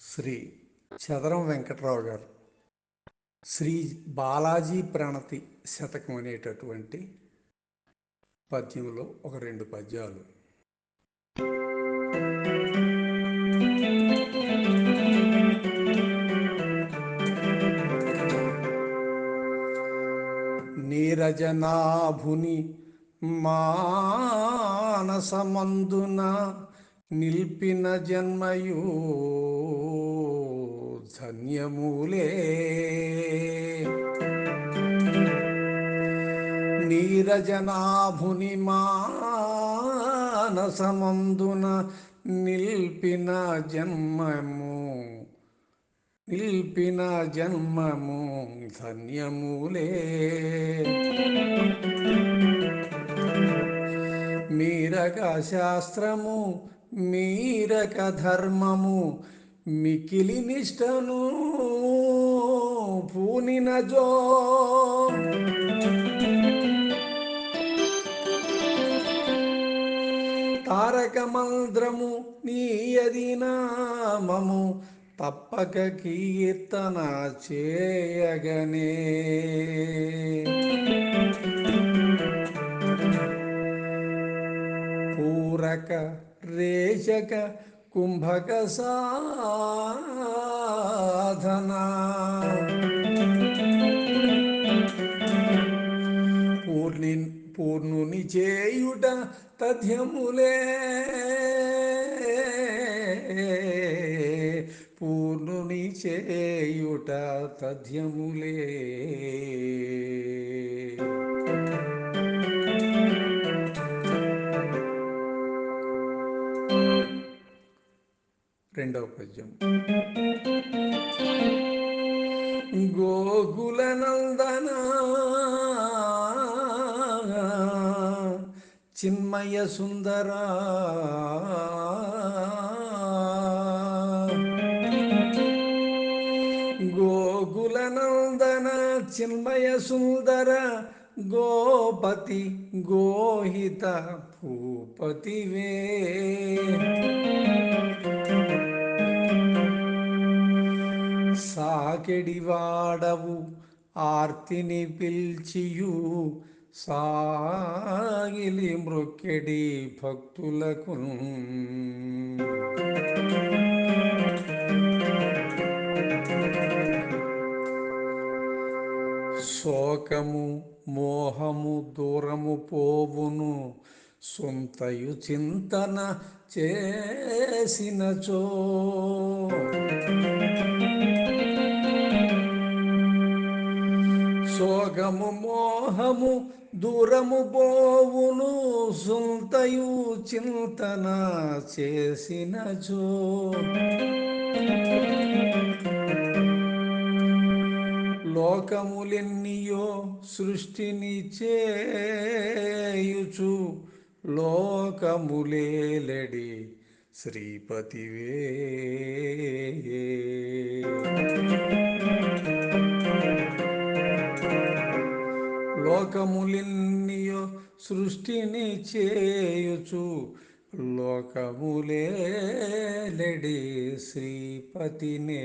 శ్రీ చదరం వెంకట్రావు గారు. శ్రీ బాలాజీ ప్రణతి శతకం అనేటటువంటి పద్యంలో ఒక రెండు పద్యాలు. నీరజనాభుని మానసమందున నిల్పిన జన్మయు ధన్యమూలే. నీరజనాభుని మానసమందున నిల్పిన జన్మము నిల్పిన జన్మము ధన్యములే. మీరక శాస్త్రము మీరక ధర్మము మికిలి నిష్టను పూనిన జో. తారక మంత్రము నీయది నామము తప్పక కీర్తన చేయగనే. పూరక రేషక కుంభక సాధన. పూర్ణి పూర్ణుని చేయుట తథ్యములే. పూర్ణుని చేయుట తథ్యములే. రెండవ పద్యం. గోకుల నందన చిన్మయ సుందర గోకుల నందన చిన్మయ సుందర గోపతి గోహిత భూపతివే. సాకెడివాడవు ఆర్తిని పిల్చియు సాగిలి మృక్కెడి భక్తులకు శోకము మోహము దూరము పోవును సొంతయు చింతన చేసినచో. మోహము దూరము పోవును సుంతయు చింతన చేసినచో లోకములెన్నియో సృష్టిని చేయుచు లోకములేలడి శ్రీపతివే. లోకములెన్నియో సృష్టిని చేయుచు. లోకములే లోకములేలడి శ్రీపతినే.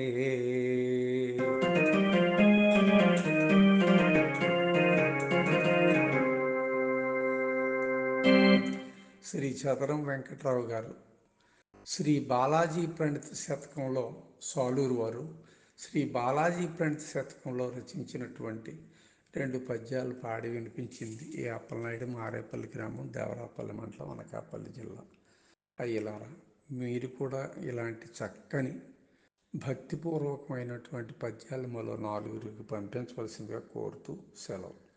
శ్రీ చదరం వెంకట్రావు గారు శ్రీ బాలాజీ ప్రణిత శతకంలో సాలూరు వారు శ్రీ బాలాజీ ప్రణిత శతకంలో రచించినటువంటి రెండు పద్యాలు పాడి వినిపించింది ఈ అప్పలనాయుడు మారేపల్లి గ్రామం దేవరాపల్లి మండలం అనకాపల్లి జిల్లా. అయ్యలారా మీరు కూడా ఇలాంటి చక్కని భక్తిపూర్వకమైనటువంటి పద్యాలు మరో నాలుగురికి పంపించవలసిందిగా కోరుతూ సెలవు.